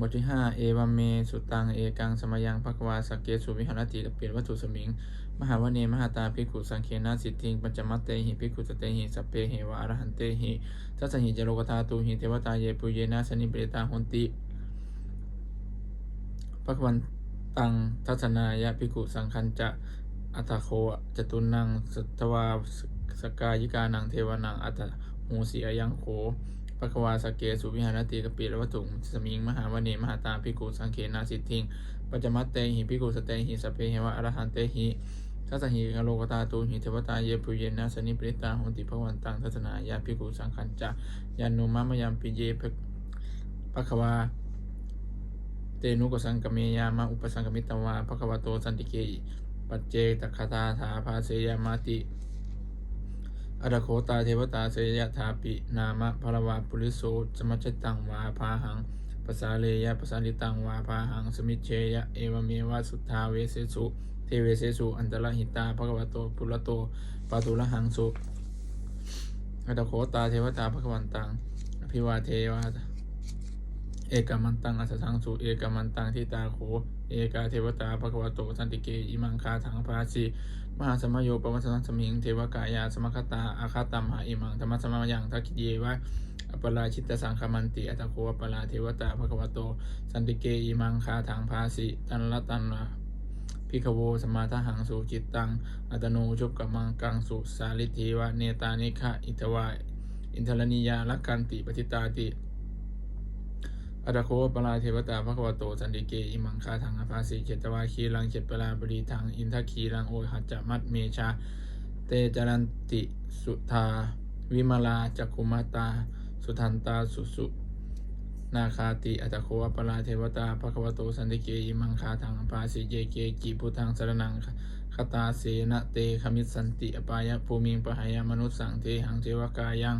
บทที่ห้าเอวามเม สุตัง เอกัง สมยังภควาสกเกสุวิหารติกับเปลี่ยนวัตถุสมิง มหาวเน มหาตาภิกขุสังเคนาสิทธิง ปัญจมัตเตหิภิกขุสเตหิสัพเพเหวะอรหันเตหิทัสหิจโลกธาตุหิเทวตาเยปุเยนะสนิเปตาหนติภควันตังทัศนายะภิกขุสังคัญจะอัตโคจตุนังสัตวาสกายิกานังเทวนังอัตโหสีอยังโข ปะควาสเกสุวิหารติกปิรวัตถุสมิงมหาวเนมหาตาภิกขุสังเคนาสิทธิงปัจจมัตเตหิภิกขุสเตหิสพเพเหวะอรหันเตหิทัสสหิกโลกตาตูหิเทวตาเยปุเยนะสนิปริตาหนติภวันตังทัศนายาภิกขุสังคัญจะยานุมะมยามปิเยภควาเตนุกสังกเมยามะอุปสังกมิตวาภควโตสันติเกปัจเจตคาตาถาภาเสยามาติ อดโคตาเทวตาเสยถาปิ นามะพรวาปุริโสสมัจตังวาพาหังภาษาเลยะภาษาลิตังวาพาหังสมิเชยะเอวเมวะสุทธาเวเสสุเทเวเสสุอันตรหิตาภควโตปุระโตปาตุระหังสุอดโคตาเทวตาภควันตังอภิวาเทวาเอกามันตังอัสสังสุเอกามันตังทิตาโขเอกาเทวตาภควโตสันติเกอิมังคาถังภาสี มหาสมโยปวัสสังสมิง เทวกายา สมคตา อาคาตัมหาอิมัง ธรรมสมายังทักขิเยวะอปราชิตสังคมันติ อัตโคอปราเทวตาภควโต สันติเกอิมังคาถังภาสีตันละตันละพิขโวสมาทหังสุจิตตัง อัตโนชุกกมังกังสุสาลิเทวะเนตานิคะอิทวายอินทรณียาลักกันติปฏิตาติ อัตโคปลาเทวตาภควโตสันติเกอิมังคาทังอภาสีเจตวาคีรังเจตปลาบรีทังอินทคีรังโอหัจจมัตเมชา เตจรันติสุธา วิมาลาจักุมาตา สุทันตาสุสุนาคาติอัตโคปลาเทวตาภควโตสันติเกอิมังคาทังอภาสีเจเกกิพุทังสรนังคตาเสนะเตขมิสสันติอปายะภูมิงปหายามนุสสังเทหังเทวกายัง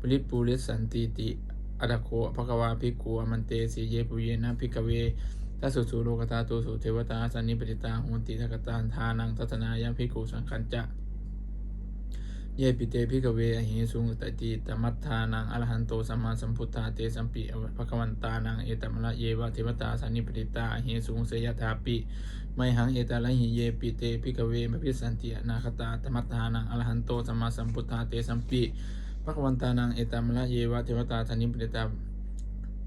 ปริปูริสันติติ อัตโคภควาภิกขุอมันเตสีเยปุเยนะภิกเวทัสสุสุโลกตาตุสุเทวตาสันนิปติตาโหนติทกตานทานังทัศนายะภิกขุสังคัญจะเยปิเตภิกเวอหิสุงตติตมัตทานังอรหันโตสัมมาสัมพุทธาเตสัมปิภควันตานังเอตมละเยวะเทวตาสันนิปติตาอหิสุงเสยถาปิไมหังเอตาละหิเยปิเตภิกเวมพิสันติอนาคตาตมัตทานังอรหันโตสัมมาสัมพุทธาเตสัมปิ ภควันตานังเอตมละเยวะเทวตาสันนิปติตา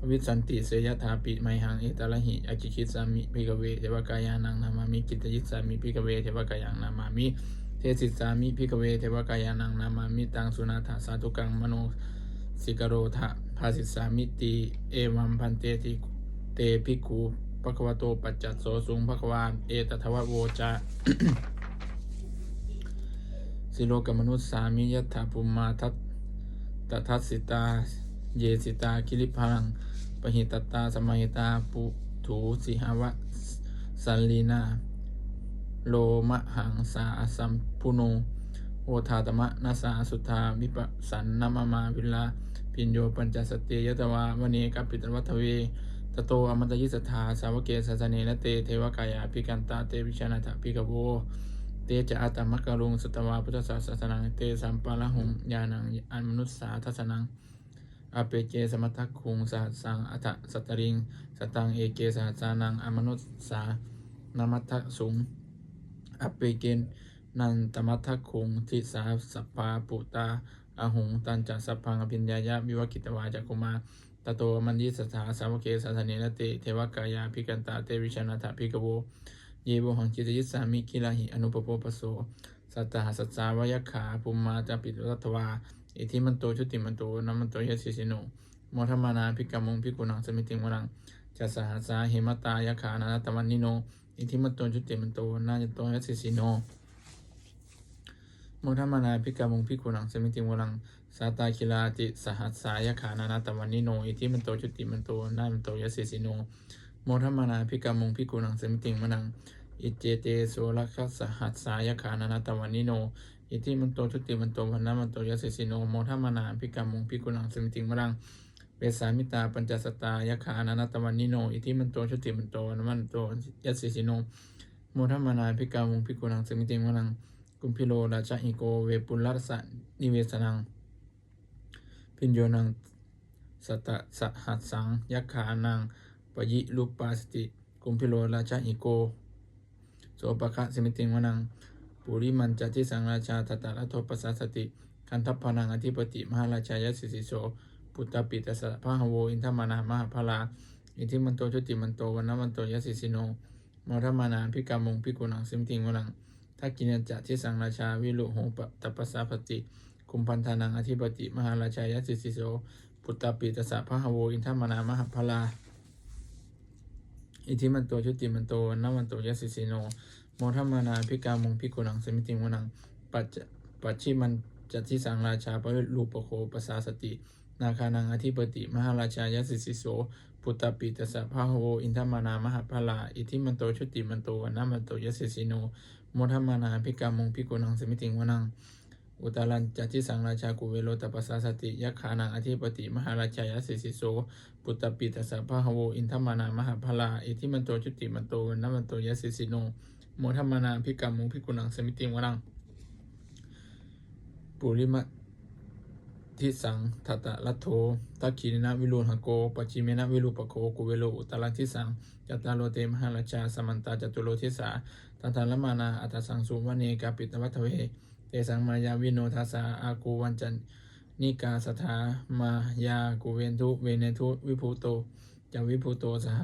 วิสันติเสยถาปิไมหังเอตาละหิอคิคิสามิพิกเวเทวกายานังนามามิกิตยิสามิพิกเวเทวกายังนามามิเทสิสามิพิกเวเทวกายานังนามามิตังสุนาถาสาธุกังมโนสิกโรทะภาสิสามิติเอวัมพันเตติเตภิกขุปะควโตปัจจัตโสสุงภควานเอตทวะโวจาสิโลกมนุษสามิยัตถาภูมาทัต ตทัสสิตา เยสิตา คิริพังปหิตตา สมัยตา ปุถูสิหวะ สันลีนา โลมะหังสาสัมพุโนโอทาตมะนาสาสุธาวิปัสสันนามามาวิลา พินโยปัญจสตเตยตวาวเนกัปปิตวัทเวตโตอมตยิสถาสาวเกสัสเนนเต เทวกายาพิกันตาเตวิชานาถพิกโว เตจะอัตมกะลุงสตวาพุทธศาสนาเตสัมปะละหุงญาณังอันมนุษสาทัสนังอเปเกสมัทธคุงสหัสสังอัตสัตริง สตังเอเกสหัสานังอมนุสสานามัทธสุงอเปเกนนันตมัทธคุงทิสาสัพพาปุตาอาหุงตันจัสพังอภิญญายะวิวกิตวาจักกุมาตโตมันยิสถาสาวเกสัสเนนเตเทวกายาพิกันตาเตวิชนาถาพิกโว เยโบหังจิตยิสามิกิลาหิอนุปโปปโสสัตตหสัสสาวยัขาภูมมาจาปิตรัตวาอิทิมันโตชุติมันโตนัมมันโตยสิสิโนโมทมานาพิกามุงพิกุนังสมิติงวรังจัสสหัสสาเหมตายะขานาตวันนิโนอิทิมันโตชุติมันโตนาจโตยสิสิโนโมทมานาพิกามุงพิกุนังสมิติงวรังสาตาคิลาติสหัสสายะขานาตวันนิโนอิทิมันโตชุติมันโตนามันโตยสิสิโน โมทมานาพิกามุงพิกุนังสมิติงวรัง อิเจเตโสลักขสหัสสายะขานานตวันนิโน อิทิมันโตชุติมันโตพันนามันโตยสสิสิโนโมทัมานาพิกามุงพิกุลังสมิติงมรังเวสามิตาปัญจสตายขานันตวันนิโน อิทิมันโตชุติมันโตนมันโตยสสิสิโนโมทัมานาพิกามุงพิกุลังสมิติงมรังกุมพิโลราชอิโกเวปุลลัสสนิเวสนัง พิญโยนังสตะสหัสสังยักขานัง ปยิลุปปาสติ กุมพิโลราชาอิโก โสปะคะสมิติงวนัง ปุริมันจัติสังราชาตตะละโทปัสสาสติ คันทัพพนังอธิปติมหาราชายสิสิโส ปุตตปิตสสะพะหโว อินทมานามหาพลา อิทิมันโตชุติมันโตวันนมันโตยสิสิโนมอธมานาพิกามงพิกุนังสิมติงวนังทักกินจัติสังราชาวิลุโหปตปัสสาปติคุมพันธานังอธิปติ มหาราชายสิสิโส ปุตตปิตสสะพะหโว อินทมานามหาพลา อิทิมันโตชุติมันโตวันนมันโตยสิสิโน โมทัมมนาพิกามงพิกุนังสมิติงวนังปัจจปัจฉิมันจัตติสังราชาปริลูปโคปสาสติ นาคานังอธิปติ มหาราชายสิสิโสปุตตปิตสะพะโวอินทมานามหาพลาอิทิมันโตชุติมันโตวันนมันโตยสิสิโน โมทัมมนาพิกามงพิกุนังสมิติงวนัง อุตารันจัติสังราชากุเวโลตปัสสาสติยักขานังอธิปติมหาราชายสิสิโสปุตตปิตสสะพะโวอินทมานามหาพลาอิทิมันโตชุติมันโตวันนมันโตยสิสิโนโมทัมมานาพิกามุงพิกุนังสมิติงวนังปุริมะทิสังทัตตะลัทโธทักขีนินะวิรุหโกปัจจิเมนะวิรุปโคกุเวโลอุตารันทิสังจัตตาโลเตมหาราชาสมันตาจตุโลทิสาตันทันละมานาอัตตสังสุวเนกาปิตวัตเว เตสังมายาวิโนทัสสาอากูวันจันนิกาสถามายากุเวนทุเวเนทุวิภูโตจะวิภูโตสห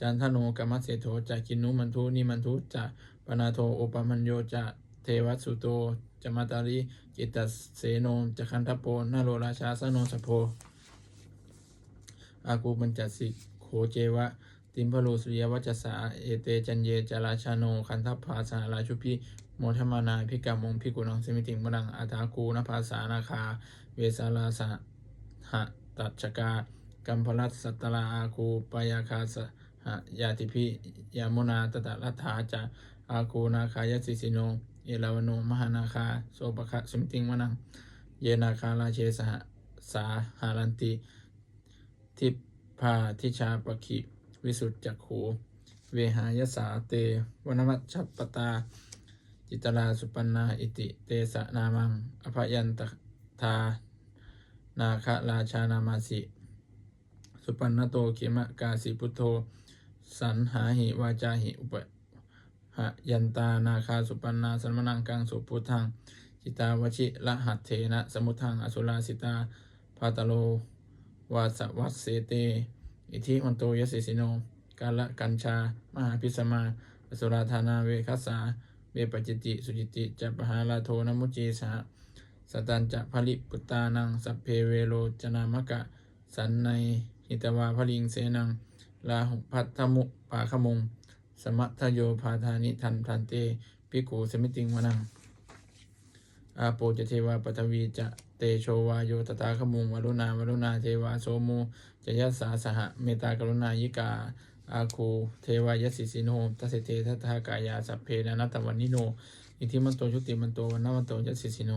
จันทโนกัมมัสเสโธจะกินุมันทุนิมันทุจะปนาโทโอปมัญโยจะเทวัสุโตจะมาตาริจิตตเสโนจะคันทโปนาโลราชาสโนสโพอากูปัญจสิกโขเจวะ ติมพโลสุยวัจสาเอเตจันเยจาราชาโนคันทัพภาสาราชุพิ โมทมานาพิกามงพิกุนังสมิติงมดังอาตาคูนภาสานาคา เวสาลาสหะตัชกากัมพลัสสัตตลาอาคูปยาคาสหะยาติพิยามุนาตตะรัฐาจาอาคูนาคายสิสิโน เอลาวโนมหานาคาโสปะคะสมิติงมนัง เยนาคาราเชสหสาหารันติ ทิพาทิชาปคิวิสุทธจักขูเวหายสาเตวนมัชปตา จิตราสุปันนาอิติเตสะนามัง อภยันตทานาคราชานามาสิ สุปันนโตเขมะกาสิพุทโธ สันหาหิวาจาหิอุปหยันตานาคาสุปันนาสัมมนังกังสุพุทธังจิตาวชิละหัตเถนะสมุทังอสุราสิตาพาตโลวาสวัสเสเต อิทิมันโตยสิสิโนกาละกัญชามหาพิสมาอสุราธานาเวคัสสา ปจิติ สุจิติจัปหาลาโทนมุจีสหสตันจะผลิปุตตานัง สัพเพเวโรจนามกะ สันในหิตวาพลิงเสนัง ลาหุพัทธมุปาขมุง สมัทโยพาธานิทันทันเตพิกูสมิติงวนัง อาโปจะเทวาปฐวีจะเตโชวาโยตตาขมุงวรุณาวรุณาเทวาโสมูจะยัสสาสหเมตตากรุณายิกา อาคูเทวายสิสิโนทัสเสเตทัตถากายาสัพเพนานัตตวันนิโน อิทิมันโตชุติมันโตวันนวันโตยสิสิโน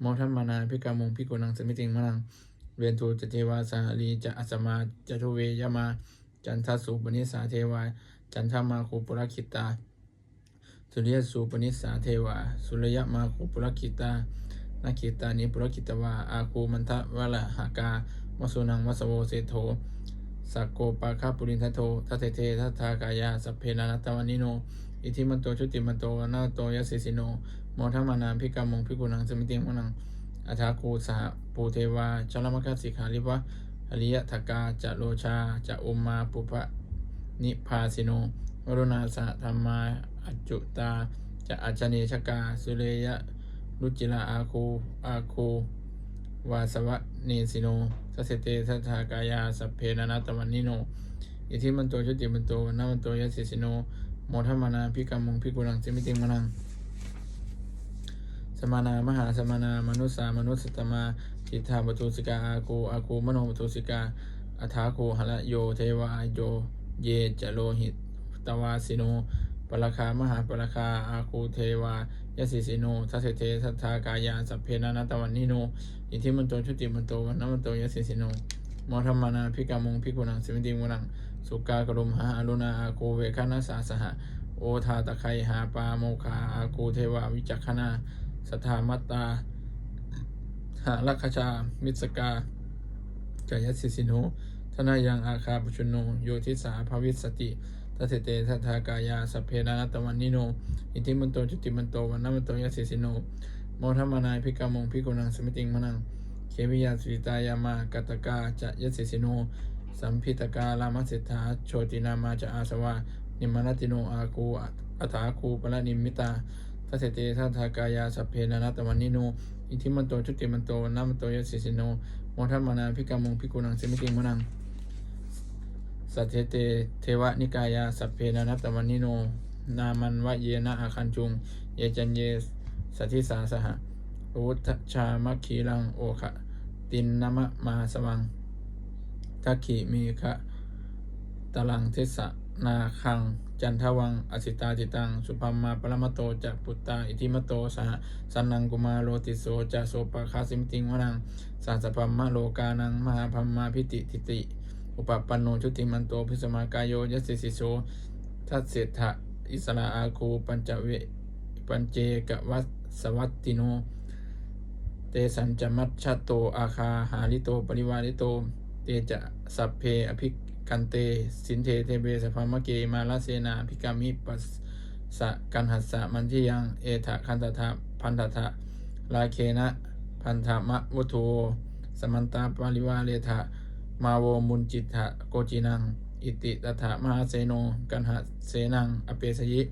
โมทัมมานาพิกามงพิกุนังสมิติงมนัง เวียนทูจะเทวาสหลีจะอัสมาจะทุเวยมา จันทสุปนิสาเทวา จันทมาคูปุรคิตา สุริยสูปนิสาเทวา สุรยมาคูปุรคิตานาคิตานิปุรคิตวาอาคูมันทะวะละหากาวสุนังวสโวเสโท สักโกปาคาปุรินทโททัตเตเททัตถากายาสัพเพนานัตตวันิโน อิทิมันโตชุติมันโตนาโตยัสสิสิโนโมทัมมานามพิกามงพิกุนังสมิติงมนังอัฐาคูสหปูเทวาชลมคัสสิกขาลิวะอริยทกาจะโลชาจะอุมมาปุพะนิพาสิโนวรุณาสะธรรมาอจจุตาจะอัจเนชกาสุเรยะรุจิลาอาคูอาคู วาสวะเนสิโนสัสเสเตทัตถากายาสัพเพนานาตวันนิโนอิทิมันโตชุติมันโตนามันโตยัสสิสิโนโมทัมมานาพิกามงพิกุลังสิมิติงมนังสมานามหาสมานามนุสสามนุสสตมาทิฏฐาปตุสิกาอาคูอาคูมโนปตุสิกาอัฐาโคหละโยเทวาโยเยจโลหิตตวาสิโนปรคามหาปรคาอาคูเทวา ยสิสิโนทัสเสเททัตถากายาสัพเพนานาตวันนิโนอิทิมันโตชุติมันโตวันนมันโตยสิสิโนมอธรรมนาพิกามงพิกุนังสิมติมุนังสุกากรุมหาอรุณาอาคูเวคานาสาสหะโอทาตะไคหาปาโมคาอาคูเทวาวิจักขณาสถามัตตาหาลักขชา มิสกาจายสิสิโนทนายังอาคาปุชุโนโยทิสาภวิสติ ทัสเสเตทัทธากายาสัพเพนานัตตวันนิโน อิทิมันโตจุติมันโตวันนมันโตยัสสิสิโนโมทัมมานายพิกามงพิกุนังสมิติงมนัง เควิยาสุริตายามากัตตกาจะยัสสิสิโน สัมพิตกาลามัสสิทธาโชตินามาจะอาสวานิมานติโนอาคูอัฏฐาคูปะละนิมิตาทัสเสเตทัทธากายาสัพเพนานัตตวันนิโน อิทิมันโตจุติมันโตวันนมันโตยัสสิสิโนโมทัมมานายพิกามงพิกุนังสมิติงมนัง สัทเทเตเทวนิกายาสัพเพนานัตตวันนิโน นามันวะเยนะอาคันจุง เยจันเยสัทธิสาสหะอุทชามัคคีลังโอคะตินนมะมาสวังทักขิมีคะตลังเทสะนาคัง จันทวัง อสิตาจิตัง สุพัมมาปรมโตจะปุตตา อิทิมโตสหสันนังกุมาโลติโสจะโสปะคาสิมติงวนังสัสสะพัมมะโลกานัง มหาพัมมาพิติทิติ อุปปันโนชุติมันโตพิสมากายโยยัสสิสิโสทัสเสถะอิสระอาคูปัญจเวปัญเจกวัสวัตติโน เตสัญจมัชชะโตอาคาหาลิโตปริวาริโต เตจะสัพเพอภิกันเต สินเทเทเบสภามะเกมาลาเสนาภิกามิปัสสะกันหัสสะมันทิยังเอถะคันตถะพันตถะลาเคนะ พันธะมะวุโทสมันตาปริวาเลถะ มาโวมุนจิตะโกจินัง อิติตถะมหาเสโนกันหะเสนัง อเปสยิ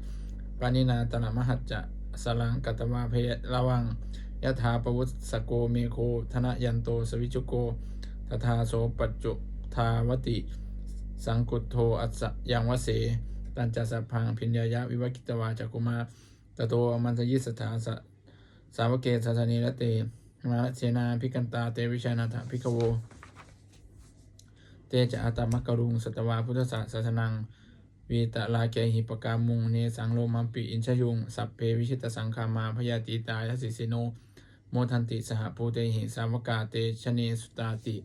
ปานินาตนะมหัจจะสลังกัตวาเพระวังยะถาปวุตสโกเมโคธนยันโตสวิจุโกทธาโสปัจจุทาวติ สังกุตโทอัสยังวเส ตันจัสพังพิญญายะวิวักิตวาจักกุมาตโตมันตยิสถาสสาวกเกสัสนีละเตมาเสนาพิกันตาเตวิชานาถพิกโว จะอาตมกกรุงสัตวาพุทธศาสสนังวีตะลาเกหิปกามุงเนสังโลมัมปิอินชยุง สัพเพวิชิตสังคามาพยาติตายสิสิโน โมทันติสหภูเตหิสาวกาเตชเนสุตาติ